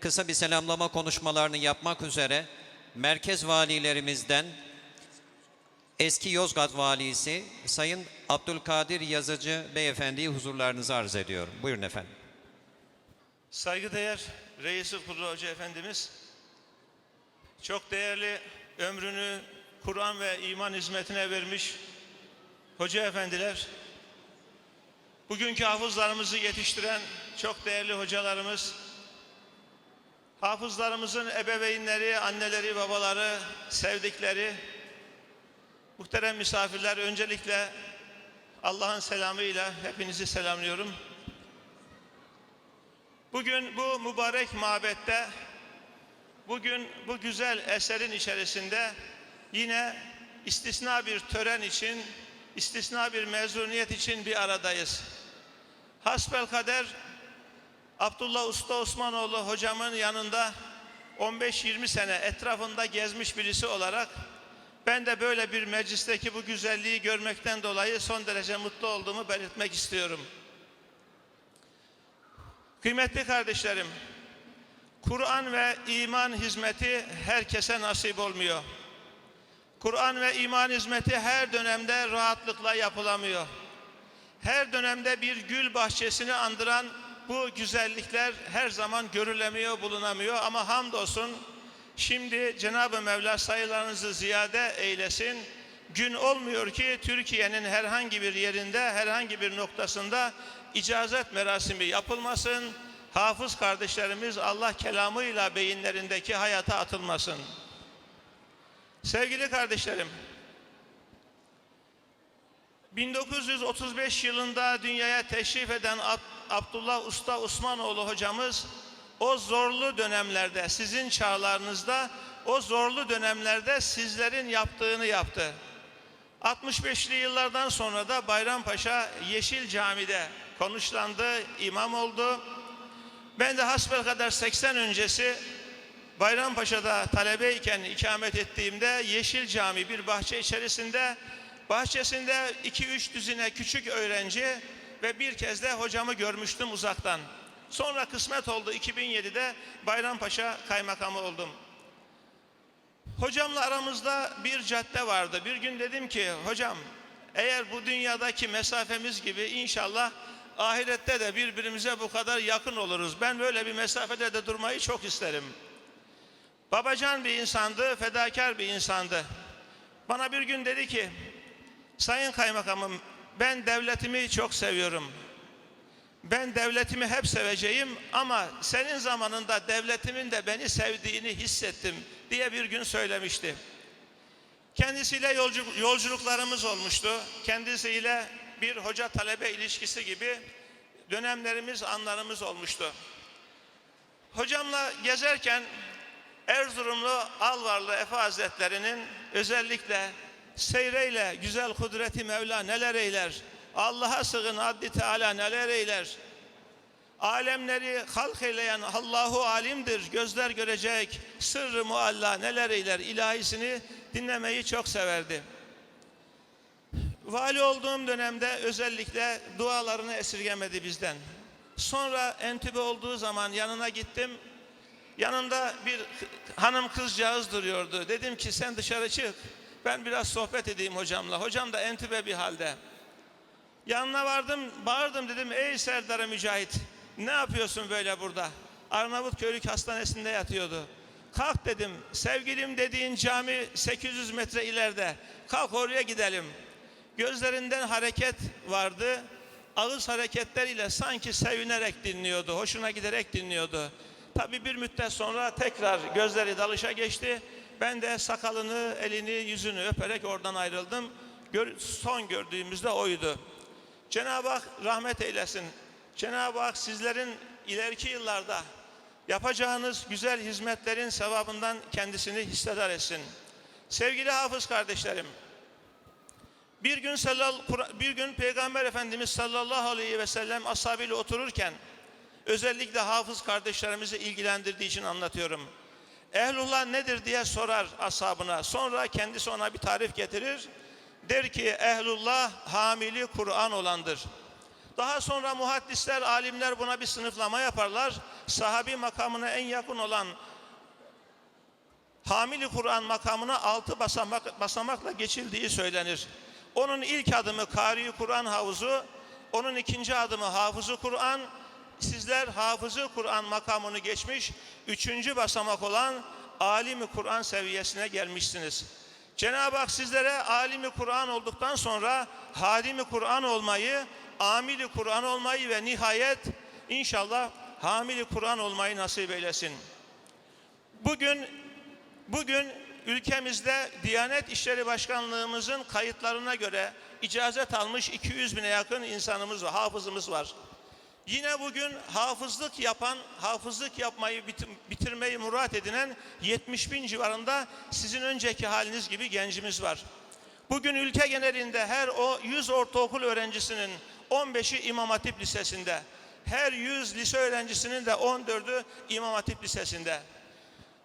Kısa bir selamlama konuşmalarını yapmak üzere merkez valilerimizden eski Yozgat valisi Sayın Abdülkadir Yazıcı Beyefendi'yi huzurlarınıza arz ediyorum. Buyurun efendim. Saygıdeğer Reisi Kurulu Hoca Efendimiz, çok değerli ömrünü Kur'an ve iman hizmetine vermiş hoca efendiler, bugünkü hafızlarımızı yetiştiren çok değerli hocalarımız, hafızlarımızın ebeveynleri, anneleri, babaları, sevdikleri, muhterem misafirler, öncelikle Allah'ın selamıyla hepinizi selamlıyorum. Bugün bu mübarek mabette, bugün bu güzel eserin içerisinde yine istisna bir tören için, istisna bir mezuniyet için bir aradayız. Hasbel kader Abdullah Usta Osmanoğlu hocamın yanında 15-20 sene etrafında gezmiş birisi olarak ben de böyle bir meclisteki bu güzelliği görmekten dolayı son derece mutlu olduğumu belirtmek istiyorum. Kıymetli kardeşlerim, Kur'an ve iman hizmeti herkese nasip olmuyor. Kur'an ve iman hizmeti her dönemde rahatlıkla yapılamıyor. Her dönemde bir gül bahçesini andıran bu güzellikler her zaman görülemiyor, bulunamıyor ama hamdolsun şimdi Cenab-ı Mevla sayılarınızı ziyade eylesin. Gün olmuyor ki Türkiye'nin herhangi bir yerinde, herhangi bir noktasında icazet merasimi yapılmasın. Hafız kardeşlerimiz Allah kelamıyla beyinlerindeki hayata atılmasın. Sevgili kardeşlerim, 1935 yılında dünyaya teşrif eden Abdullah Usta Osmanoğlu hocamız o zorlu dönemlerde sizin çağlarınızda o zorlu dönemlerde sizlerin yaptığını yaptı. 65'li yıllardan sonra da Bayrampaşa Yeşil Cami'de konuşlandı, imam oldu. Ben de hasbelkader 80 öncesi Bayrampaşa'da talebeyken ikamet ettiğimde Yeşil Cami bir bahçe içerisinde bahçesinde 2-3 düzine küçük öğrenci ve bir kez de hocamı görmüştüm uzaktan. Sonra kısmet oldu 2007'de Bayrampaşa kaymakamı oldum. Hocamla aramızda bir cadde vardı. Bir gün dedim ki hocam eğer bu dünyadaki mesafemiz gibi inşallah ahirette de birbirimize bu kadar yakın oluruz. Ben böyle bir mesafede de durmayı çok isterim. Babacan bir insandı, fedakar bir insandı. Bana bir gün dedi ki, Sayın Kaymakamım ben devletimi çok seviyorum. Ben devletimi hep seveceğim ama senin zamanında devletimin de beni sevdiğini hissettim diye bir gün söylemişti. Kendisiyle yolcu, yolculuklarımız olmuştu. Kendisiyle bir hoca talebe ilişkisi gibi dönemlerimiz, anlarımız olmuştu. Hocamla gezerken Erzurumlu Alvarlı Efe Hazretleri'nin özellikle seyreyle güzel kudreti Mevla neler eyler, Allah'a sığın adli Teala neler eyler, alemleri halk eyleyen Allahu alimdir, gözler görecek, sırrı mualla neler eyler ilahisini dinlemeyi çok severdi. Vali olduğum dönemde özellikle dualarını esirgemedi bizden. Sonra entübe olduğu zaman yanına gittim. Yanında bir hanım kızcağız duruyordu. Dedim ki sen dışarı çık. Ben biraz sohbet edeyim hocamla. Hocam da entübe bir halde. Yanına vardım, bağırdım dedim ey Serdar Mücahit ne yapıyorsun böyle burada? Arnavutköy'lük hastanesinde yatıyordu. Kalk dedim sevgilim dediğin cami 800 metre ileride. Kalk oraya gidelim. Gözlerinden hareket vardı. Ağız hareketleriyle sanki sevinerek dinliyordu. Hoşuna giderek dinliyordu. Tabi bir müddet sonra tekrar gözleri dalışa geçti. Ben de sakalını, elini, yüzünü öperek oradan ayrıldım. Gör- son gördüğümüzde oydu. Cenab-ı Hak rahmet eylesin. Cenab-ı Hak sizlerin ileriki yıllarda yapacağınız güzel hizmetlerin sevabından kendisini hissedar etsin. Sevgili hafız kardeşlerim, bir gün bir gün Peygamber Efendimiz sallallahu aleyhi ve sellem ashabıyla otururken özellikle hafız kardeşlerimizi ilgilendirdiği için anlatıyorum. Ehlullah nedir diye sorar ashabına. Sonra kendisi ona bir tarif getirir. Der ki ehlullah hamili Kur'an olandır. Daha sonra muhaddisler, alimler buna bir sınıflama yaparlar. Sahabi makamına en yakın olan Hamili Kur'an makamına altı basamak, basamakla geçildiği söylenir. Onun ilk adımı Kari Kur'an havuzu, onun ikinci adımı Hafızı Kur'an, sizler Hafızı Kur'an makamını geçmiş, üçüncü basamak olan Alimi Kur'an seviyesine gelmişsiniz. Cenab-ı Hak sizlere alimi Kur'an olduktan sonra halimi Kur'an olmayı, amili Kur'an olmayı ve nihayet inşallah hamili Kur'an olmayı nasip eylesin. Bugün bugün ülkemizde Diyanet İşleri Başkanlığımızın kayıtlarına göre icazet almış 200 bine yakın insanımız var, hafızımız var. Yine bugün hafızlık yapan, hafızlık yapmayı bitir- bitirmeyi murat edinen 70 bin civarında sizin önceki haliniz gibi gencimiz var. Bugün ülke genelinde her o 100 ortaokul öğrencisinin 15'i İmam Hatip Lisesi'nde, her 100 lise öğrencisinin de 14'ü İmam Hatip Lisesi'nde.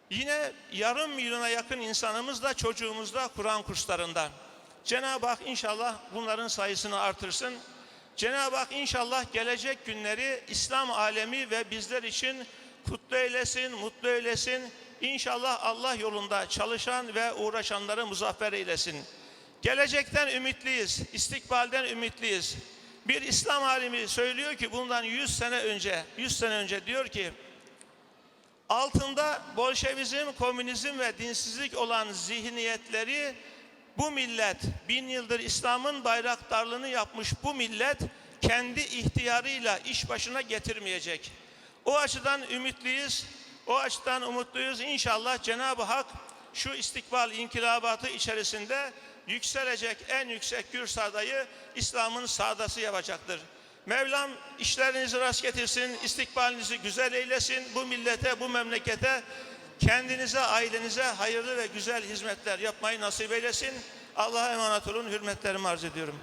Yine yarım milyona yakın insanımız da çocuğumuz da Kur'an kurslarında. Cenab-ı Hak inşallah bunların sayısını artırsın. Cenab-ı Hak inşallah gelecek günleri İslam alemi ve bizler için kutlu eylesin, mutlu eylesin. İnşallah Allah yolunda çalışan ve uğraşanları muzaffer eylesin. Gelecekten ümitliyiz, istikbalden ümitliyiz. Bir İslam alimi söylüyor ki bundan 100 sene önce, 100 sene önce diyor ki altında Bolşevizm, komünizm ve dinsizlik olan zihniyetleri bu millet bin yıldır İslam'ın bayraktarlığını yapmış bu millet kendi ihtiyarıyla iş başına getirmeyecek. O açıdan ümitliyiz, o açıdan umutluyuz. İnşallah Cenab-ı Hak şu istikbal inkılabatı içerisinde yükselecek en yüksek gür sadayı İslam'ın sadası yapacaktır. Mevlam işlerinizi rast getirsin, istikbalinizi güzel eylesin. Bu millete, bu memlekete, kendinize, ailenize hayırlı ve güzel hizmetler yapmayı nasip eylesin. Allah'a emanet olun, hürmetlerimi arz ediyorum.